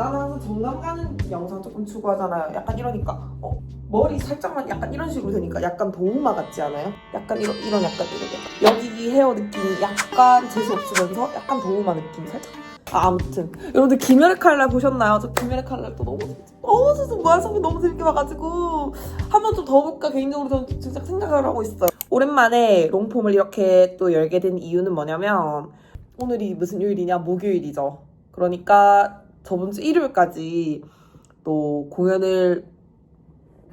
나는 항상 정감 가는 영상 조금 추구하잖아요. 약간 이러니까 어, 머리 살짝만 약간 이런 식으로 되니까 약간 도우마 같지 않아요? 약간 이런 이런 약간 이런 약간 여기 헤어 느낌이 약간 재수 없으면서 약간 도우마 느낌 살짝. 아, 아무튼 여러분들 김열의 칼날 보셨나요? 저 김열의 칼날 또 너무 너무 재밌어 무한성이 너무 재밌게 봐가지고 한 번 좀 더 볼까 개인적으로 저는 진짜 생각을 하고 있어요. 오랜만에 롱폼을 이렇게 또 열게 된 이유는 뭐냐면 오늘이 무슨 요일이냐 목요일이죠. 그러니까 저번 주 일요일까지 또 공연을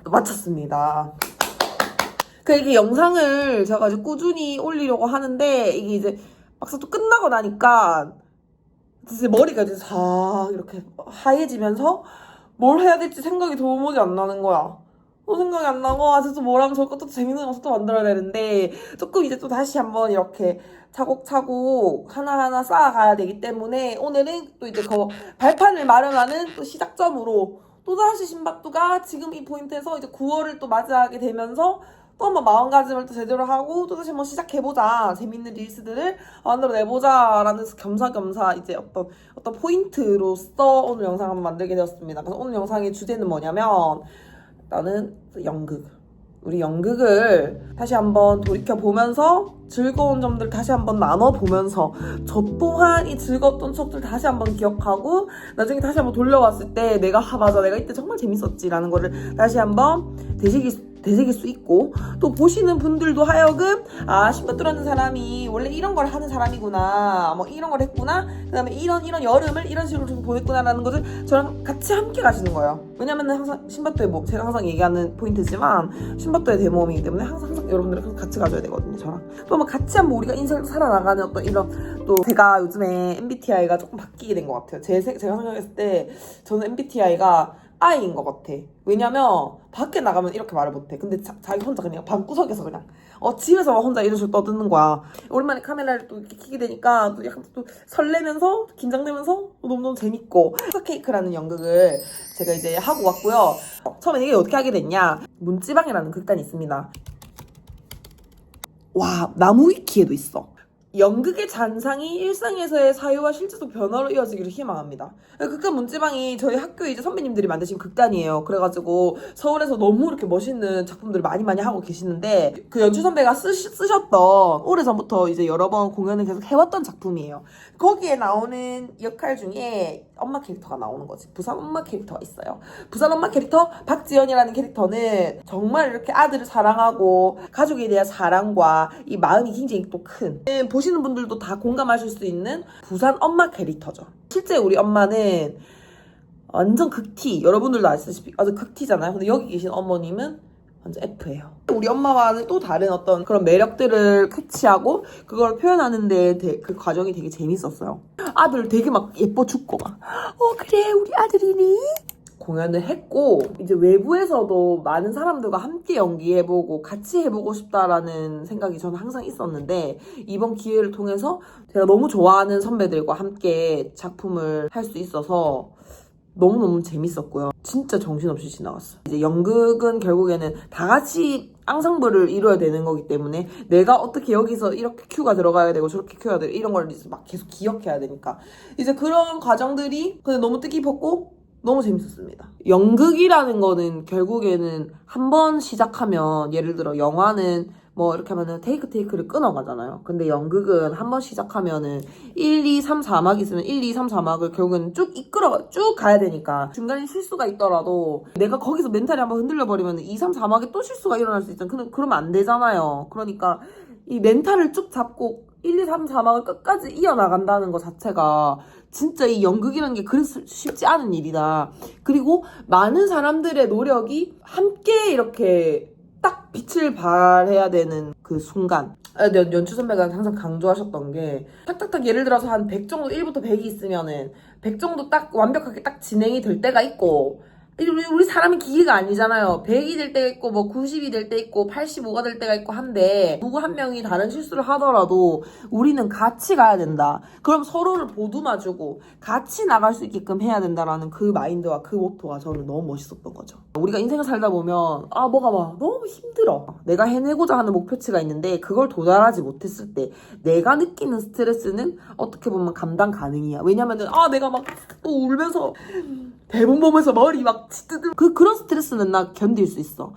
마쳤습니다. 그 이게 영상을 제가 이제 꾸준히 올리려고 하는데 이게 이제 막상 또 끝나고 나니까 이제 머리가 이제 싹 이렇게 하얘지면서 뭘 해야 될지 생각이 도무지 안 나는 거야. 또 생각이 안 나고 아 진짜 뭘 하면 저것도 재밌는 또 만들어야 되는데 조금 이제 또 다시 한번 이렇게 차곡차곡 하나하나 쌓아가야 되기 때문에 오늘은 또 이제 그 발판을 마련하는 또 시작점으로 또다시 신박두가 지금 이 포인트에서 이제 9월을 또 맞이하게 되면서 또 한번 마음가짐을 또 제대로 하고 또 다시 한번 시작해보자 재밌는 릴스들을 만들어내보자라는 겸사겸사 이제 어떤 어떤 포인트로서 오늘 영상 한번 만들게 되었습니다. 그래서 오늘 영상의 주제는 뭐냐면 나는 연극. 우리 연극을 다시 한번 돌이켜 보면서 즐거운 점들 다시 한번 나눠 보면서 저 또한 이 즐거웠던 추억들 다시 한번 기억하고 나중에 다시 한번 돌려봤을 때 내가 아 맞아 내가 이때 정말 재밌었지라는 거를 다시 한번 되새길 수, 되새길 수 있고 또 보시는 분들도 하여금 아 신밧드라는 사람이 원래 이런 걸 하는 사람이구나 뭐 이런 걸 했구나 그 다음에 이런 이런 여름을 이런 식으로 좀 보냈구나라는 것을 저랑 같이 함께 가시는 거예요. 왜냐면 항상 신밧드의 뭐 제가 항상 얘기하는 포인트지만 신밧드의 대모험이기 때문에 항상 항상 여러분들이 같이 가줘야 되거든요 저랑. 또 뭐 같이 한번 우리가 인생을 살아나가는 어떤 이런 또 제가 요즘에 MBTI가 조금 바뀌게 된 것 같아요. 제, 세- 제가 생각했을 때 저는 MBTI가 I인 것 같아. 왜냐면 밖에 나가면 이렇게 말을 못해. 근데 자, 기 혼자 그냥 방구석에서 그냥 어 집에서 혼자 이런 식으로 떠드는 거야. 오랜만에 카메라를 또 이렇게 켜게 되니까 또 약간 또 설레면서 긴장되면서 너무너무 재밌고 케이크라는 연극을 제가 이제 하고 왔고요. 어, 처음에 이게 어떻게 하게 됐냐? 문지방이라는 극단이 있습니다. 와 나무 위키에도 있어. 연극의 잔상이 일상에서의 사유와 실제적 변화로 이어지기를 희망합니다. 극단 문지방이 저희 학교에 이제 선배님들이 만드신 극단이에요. 그래가지고 서울에서 너무 이렇게 멋있는 작품들을 많이 많이 하고 계시는데 그 연출 선배가 쓰, 쓰셨던 오래전부터 이제 여러 번 공연을 계속 해왔던 작품이에요. 거기에 나오는 역할 중에 엄마 캐릭터가 나오는 거지. 부산 엄마 캐릭터가 있어요. 부산 엄마 캐릭터 박지연이라는 캐릭터는 정말 이렇게 아들을 사랑하고 가족에 대한 사랑과 이 마음이 굉장히 또 큰. 보시 는 분들도 다 공감하실 수 있는 부산 엄마 캐릭터죠. 실제 우리 엄마는 완전 극티. 여러분들도 아시다시피 아주 극티잖아요. 근데 여기 계신 어머님은 완전 F예요. 우리 엄마와는 또 다른 어떤 그런 매력들을 캐치하고 그걸 표현하는데 되- 그 과정이 되게 재밌었어요. 아들 되게 막 예뻐 죽고 막, 어, 그래, 우리 아들이니? 공연을 했고, 이제 외부에서도 많은 사람들과 함께 연기해보고 같이 해보고 싶다라는 생각이 저는 항상 있었는데, 이번 기회를 통해서 제가 너무 좋아하는 선배들과 함께 작품을 할 수 있어서 너무너무 재밌었고요. 진짜 정신없이 지나갔어요. 이제 연극은 결국에는 다 같이 앙상블을 이루어야 되는 거기 때문에 내가 어떻게 여기서 이렇게 큐가 들어가야 되고 저렇게 큐가 되고 이런 걸 막 계속 기억해야 되니까 이제 그런 과정들이 근데 너무 뜻깊었고 너무 재밌었습니다. 연극이라는 거는 결국에는 한 번 시작하면 예를 들어 영화는 뭐 이렇게 하면은 테이크 테이크를 끊어가잖아요. 근데 연극은 한 번 시작하면은 1, 2, 3, 4막 있으면 1, 2, 3, 4막을 결국은 쭉 이끌어 쭉 가야 되니까 중간에 실수가 있더라도 내가 거기서 멘탈이 한번 흔들려 버리면 2, 3, 4막에 또 실수가 일어날 수 있잖아요. 그럼 그러면 안 되잖아요. 그러니까 이 멘탈을 쭉 잡고 1, 2, 3, 4막을 끝까지 이어나간다는 것 자체가 진짜 이 연극이라는 게 그래서 쉽지 않은 일이다. 그리고 많은 사람들의 노력이 함께 이렇게 딱 빛을 발해야 되는 그 순간. 아, 연, 연출 선배가 항상 강조하셨던 게 딱딱딱 예를 들어서 한 100 정도 1부터 100이 있으면은 100 정도 딱 완벽하게 딱 진행이 될 때가 있고 우리, 사람이 기계가 아니잖아요. 100이 될 때가 있고, 뭐 90이 될 때 있고, 85가 될 때가 있고 한데, 누구 한 명이 다른 실수를 하더라도 우리는 같이 가야 된다. 그럼 서로를 보듬어주고, 같이 나갈 수 있게끔 해야 된다라는 그 마인드와 그 모토가 저는 너무 멋있었던 거죠. 우리가 인생을 살다 보면, 아, 뭐가 막 너무 힘들어. 내가 해내고자 하는 목표치가 있는데, 그걸 도달하지 못했을 때, 내가 느끼는 스트레스는 어떻게 보면 감당 가능이야. 왜냐면은, 아, 내가 막 또 울면서, 대본 보면서 머리 막 찌뜨드 그 그런 스트레스는 나 견딜 수 있어.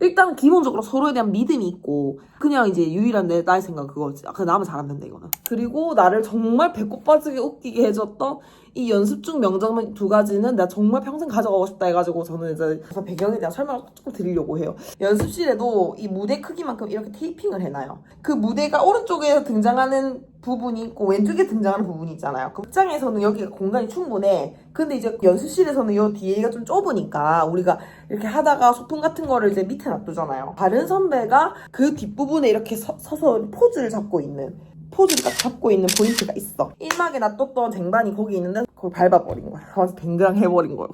일단 기본적으로 서로에 대한 믿음이 있고 그냥 이제 유일한 내 나의 생각 그거지. 아, 그 나면 잘안 된다 이거는. 그리고 나를 정말 배꼽 빠지게 웃기게 해줬던 이 연습 중 명장면 두 가지는 나 정말 평생 가져가고 싶다 해가지고 저는 이제 그 배경에 대한 설명을 조금 드리려고 해요. 연습실에도 이 무대 크기만큼 이렇게 테이핑을 해놔요. 그 무대가 오른쪽에 등장하는 부분이 있고 왼쪽에 등장하는 부분이 있잖아요. 그 극장에서는 여기가 공간이 충분해. 근데 이제 연습실에서는 요 뒤에가 좀 좁으니까 우리가 이렇게 하다가 소품 같은 거를 이제 밑에 놔두잖아요. 다른 선배가 그 뒷부분에 이렇게 서, 서서 포즈를 잡고 있는 포즈를 딱 잡고 있는 포인트가 있어. 1막에 놔뒀던 쟁반이 거기 있는데 그걸 밟아버린 거야. 그래서 뱅그랑 해버린 거야.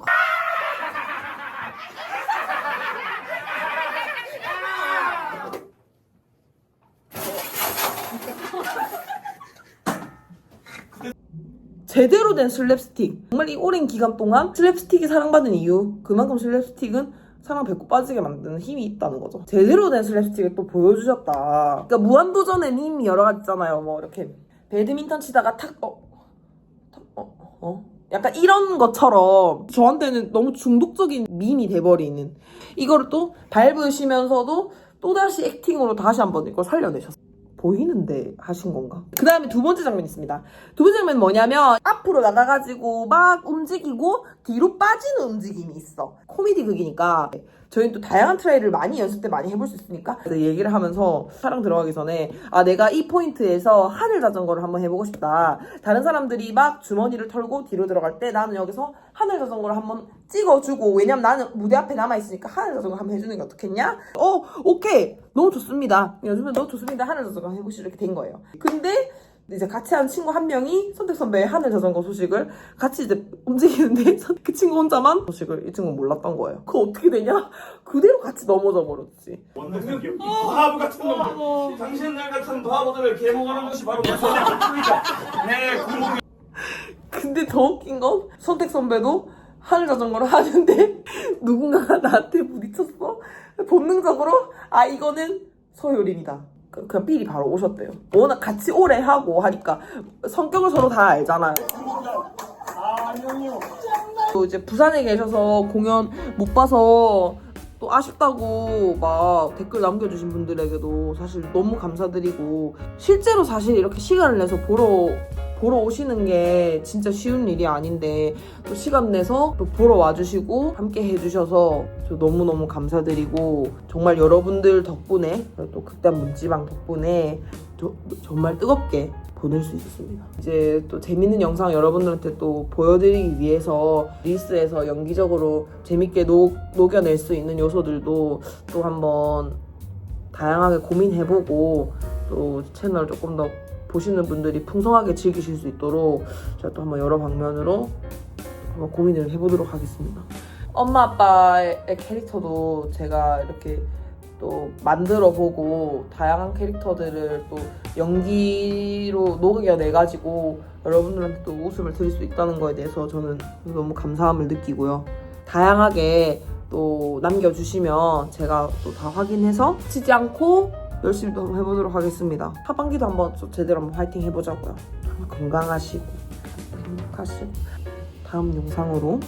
제대로 된 슬랩스틱. 정말 이 오랜 기간 동안 슬랩스틱이 사랑받는 이유. 그만큼 슬랩스틱은 사람 배꼽 빠지게 만드는 힘이 있다는 거죠. 제대로 된 슬랩스틱을 또 보여주셨다. 그러니까 무한도전에 밈이 여러 가지 있잖아요. 뭐 이렇게 배드민턴 치다가 탁, 어, 탁, 어, 어. 약간 이런 것처럼 저한테는 너무 중독적인 밈이 돼버리는 이거를 또 밟으시면서도 또다시 액팅으로 다시 한번 이걸 살려내셨어요. 보이는데 하신 건가? 그 다음에 두 번째 장면 있습니다. 두 번째 장면 뭐냐면 앞으로 나가가지고 막 움직이고 뒤로 빠지는 움직임이 있어. 코미디 극이니까 저희는 또 다양한 트라이를 많이 연습 때 많이 해볼 수 있으니까 그래서 얘기를 하면서 촬영 들어가기 전에 아 내가 이 포인트에서 하늘 자전거를 한번 해보고 싶다. 다른 사람들이 막 주머니를 털고 뒤로 들어갈 때 나는 여기서 하늘 자전거를 한번 찍어주고 왜냐면 나는 무대 앞에 남아있으니까 하늘 자전거 한번 해주는 게 어떻겠냐? 어 오케이 너무 좋습니다. 요즘에 너무 좋습니다. 하늘 자전거 해보시죠 이렇게 된 거예요. 근데 이제 같이 한 친구 한 명이 선택 선배의 하늘 자전거 소식을 같이 이제 움직이는데 그 친구 혼자만 소식을 이 친구는 몰랐던 거예요. 그거 어떻게 되냐? 그대로 같이 넘어져 버렸지. 원능력 이 바보 같은 놈들 당신들 같은 바보들을 계몽하는 것이 바로 원능력입니다 내 구멍이 근데 더 웃긴 건 선택 선배도 하늘 자전거를 하는데 누군가가 나한테 부딪혔어. 본능적으로 아 이거는 서효린이다. 그- 그냥 삘이 바로 오셨대요. 워낙 같이 오래 하고 하니까 성격을 서로 다 알잖아요. 또 이제 부산에 계셔서 공연 못 봐서 또 아쉽다고 막 댓글 남겨주신 분들에게도 사실 너무 감사드리고 실제로 사실 이렇게 시간을 내서 보러 보러 오시는 게 진짜 쉬운 일이 아닌데 또 시간 내서 또 보러 와주시고 함께 해주셔서 저 너무너무 감사드리고 정말 여러분들 덕분에 또 극단 문지방 덕분에 저- 정말 뜨겁게 보낼 수 있었습니다. 이제 또 재밌는 영상 여러분들한테 또 보여드리기 위해서 릴스에서 연기적으로 재밌게 녹, 녹여낼 수 있는 요소들도 또 한번 다양하게 고민해보고 또 채널 조금 더 보시는 분들이 풍성하게 즐기실 수 있도록 제가 또 한번 여러 방면으로 한번 고민을 해보도록 하겠습니다. 엄마 아빠의 캐릭터도 제가 이렇게 또 만들어 보고 다양한 캐릭터들을 또 연기로 녹여내 가지고 여러분들한테 또 웃음을 드릴 수 있다는 거에 대해서 저는 너무 감사함을 느끼고요. 다양하게 또 남겨주시면 제가 또 다 확인해서 치지 않고 열심히 또 해보도록 하겠습니다. 하반기도 한번 좀 제대로 한번 화이팅 해보자고요. 건강하시고 행복하시고 다음 영상으로